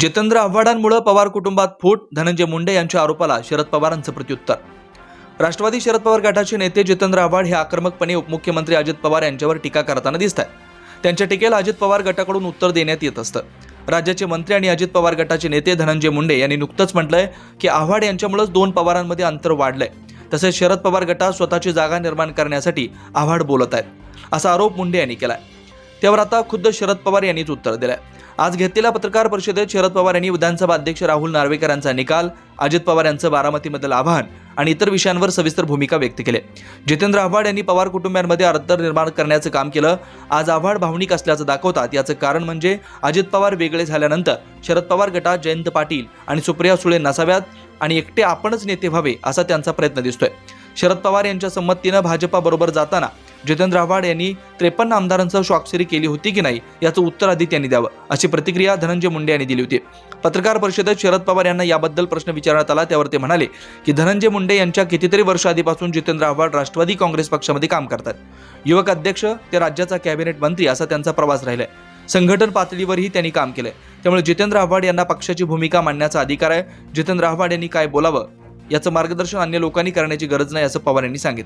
जितेंद्र आव्हाडांमुळे पवार कुटुंबात फूट धनंजय मुंडे यांच्या आरोपाला शरद पवारांचं प्रत्युत्तर. राष्ट्रवादी शरद पवार गटाचे नेते जितेंद्र आव्हाड हे आक्रमकपणे उपमुख्यमंत्री अजित पवार यांच्यावर टीका करताना दिसत आहेत त्यांच्या टीकेला अजित पवार गटाकडून उत्तर देण्यात येत असतं. राज्याचे मंत्री आणि अजित पवार गटाचे नेते धनंजय मुंडे यांनी नुकतंच म्हटलंय की आव्हाड यांच्यामुळेच दोन पवारांमध्ये अंतर वाढलंय. तसेच शरद पवार गटात स्वतःची जागा निर्माण करण्यासाठी आव्हाड बोलत आहेत. असा आरोप मुंडे यांनी केलाय. त्यावर आता खुद्द शरद पवार यांनीच उत्तर दिलंय. आज घेतलेल्या पत्रकार परिषदेत शरद पवार यांनी विधानसभा अध्यक्ष राहुल नार्वेकर यांचा निकाल अजित पवार यांचं बारामतीमधील आव्हान आणि इतर विषयांवर सविस्तर भूमिका व्यक्त केली. जितेंद्र आव्हाड यांनी पवार कुटुंबियांमध्ये अंतर निर्माण करण्याचं काम केलं. आज आव्हाड भावनिक असल्याचं दाखवतात. याचं कारण म्हणजे अजित पवार वेगळे झाल्यानंतर शरद पवार गटात जयंत पाटील आणि सुप्रिया सुळे नसाव्यात आणि एकटे आपणच नेते व्हावे असा त्यांचा प्रयत्न दिसतोय. शरद पवार यांच्या संमतीनं भाजपाबरोबर जाताना जितेंद्र आव्हाड यांनी त्रेपन्न आमदारांसह स्वाक्षरी केली होती की नाही याचं उत्तर आधी त्यांनी द्यावं अशी प्रतिक्रिया धनंजय मुंडे यांनी दिली होती. पत्रकार परिषदेत शरद पवार यांना याबद्दल प्रश्न विचारण्यात आला त्यावर ते म्हणाले की धनंजय मुंडे यांच्या कितीतरी वर्ष आधीपासून जितेंद्र आव्हाड राष्ट्रवादी काँग्रेस पक्षामध्ये काम करतात. युवक अध्यक्ष ते राज्याचा कॅबिनेट मंत्री असा त्यांचा प्रवास राहिलाय. संघटन पातळीवरही त्यांनी काम केलंय. त्यामुळे जितेंद्र आव्हाड यांना पक्षाची भूमिका मांडण्याचा अधिकार आहे. जितेंद्र आव्हाड यांनी काय बोलावं याचं मार्गदर्शन अन्य लोकांनी करण्याची गरज नाही असं पवार यांनी सांगितलं.